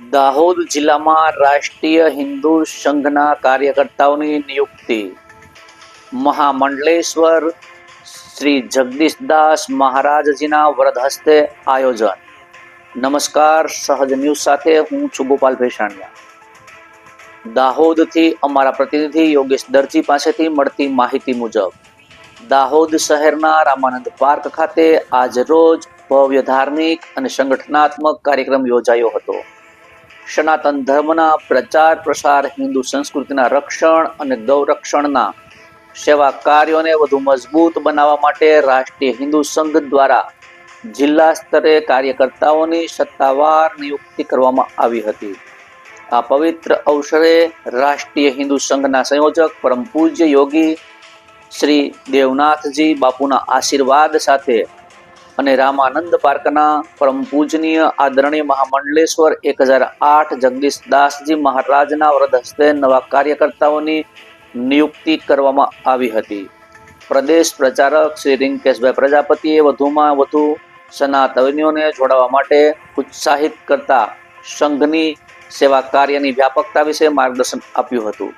દાહોદ જિલ્લામાં રાષ્ટ્રીય હિન્દુ સંઘના કાર્યકર્તાઓની નિયુક્તિ. મહામંડલેશ્વર શ્રી જગદીશદાસ મહારાજજીના વરદ હસ્તે આયોજન. નમસ્કાર, સહજ ન્યૂઝ સાથે હું છું ગોપાલ દાહોદથી અમારા પ્રતિનિધિ યોગેશ દરજી પાસેથી મળતી માહિતી મુજબ, દાહોદ શહેરના રામાનંદ પાર્ક ખાતે આજ રોજ ભવ્ય ધાર્મિક અને સંગઠનાત્મક કાર્યક્રમ યોજાયો હતો. સનાતન ધર્મના પ્રચાર પ્રસાર હિન્દુ સંસ્કૃતિના રક્ષણ અને ગૌરક્ષણના સેવા કાર્યોને વધુ મજબૂત બનાવવા માટે રાષ્ટ્રીય હિન્દુ સંઘ દ્વારા જિલ્લા સ્તરે કાર્યકર્તાઓની સત્તાવાર નિયુક્તિ કરવામાં આવી હતી. આ પવિત્ર અવસરે રાષ્ટ્રીય હિન્દુ સંઘના સંયોજક પરમ પૂજ્ય યોગી શ્રી દેવનાથજી બાપુના આશીર્વાદ સાથે અને રામાનંદ પાર્કના પરમ પૂજનીય આદરણીય મહામંડલેશ્વર એક હજાર આઠ જગદીશ દાસજી મહારાજના વ્રત હસ્તે નવા કાર્યકર્તાઓની નિયુક્તિ કરવામાં આવી હતી. પ્રદેશ પ્રચારક શ્રી રિંકેશભાઈ પ્રજાપતિએ વધુમાં વધુ સનાતનીઓને જોડાવા માટે ઉત્સાહિત કરતા સંઘની સેવા કાર્યની વ્યાપકતા વિશે માર્ગદર્શન આપ્યું હતું.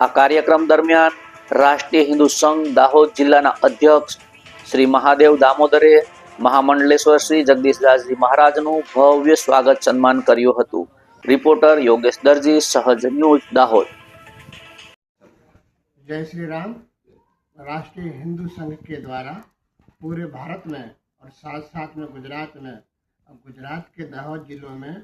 આ કાર્યક્રમ દરમિયાન રાષ્ટ્રીય હિન્દુ સંઘ દાહોદ જિલ્લાના અધ્યક્ષ શ્રી મહાદેવ દામોદરે મહામંડલેશ્વર શ્રી જગદીશદાસજી મહારાજનું ભવ્ય સ્વાગત સન્માન કર્યું હતું રિપોર્ટર યોગેશ દરજી સહજ ન્યૂઝ દાહોદ जय श्री राम राष्ट्रीय हिंदू संघ के द्वारा पूरे भारत में और साथ साथ में गुजरात में अब गुजरात के दाहोद जिलों में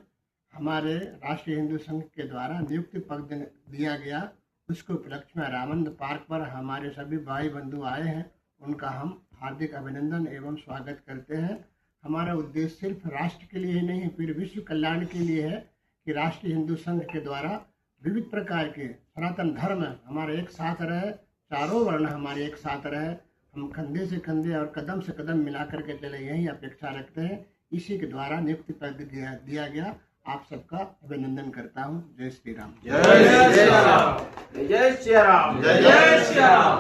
हमारे राष्ट्रीय हिंदू संघ के द्वारा नियुक्ति पद दिया गया उसके उपलक्ष्य में रामंद पार्क पर हमारे सभी भाई बंधु आए हैं उनका हम हार्दिक अभिनंदन एवं स्वागत करते हैं हमारा उद्देश्य सिर्फ़ राष्ट्र के लिए ही नहीं फिर विश्व कल्याण के लिए है कि राष्ट्रीय हिंदू संघ के द्वारा विविध प्रकार के सनातन धर्म हमारे एक साथ रहे चारों वर्ण हमारे एक साथ रहे हम कंधे से कंधे और कदम से कदम मिला करके चले यही अपेक्षा रखते हैं इसी के द्वारा नियुक्ति पद दिया, दिया गया आप सबका अभिनंदन करता हूँ जय श्री राम जय श्री राम जय श्री राम जय जय श्री राम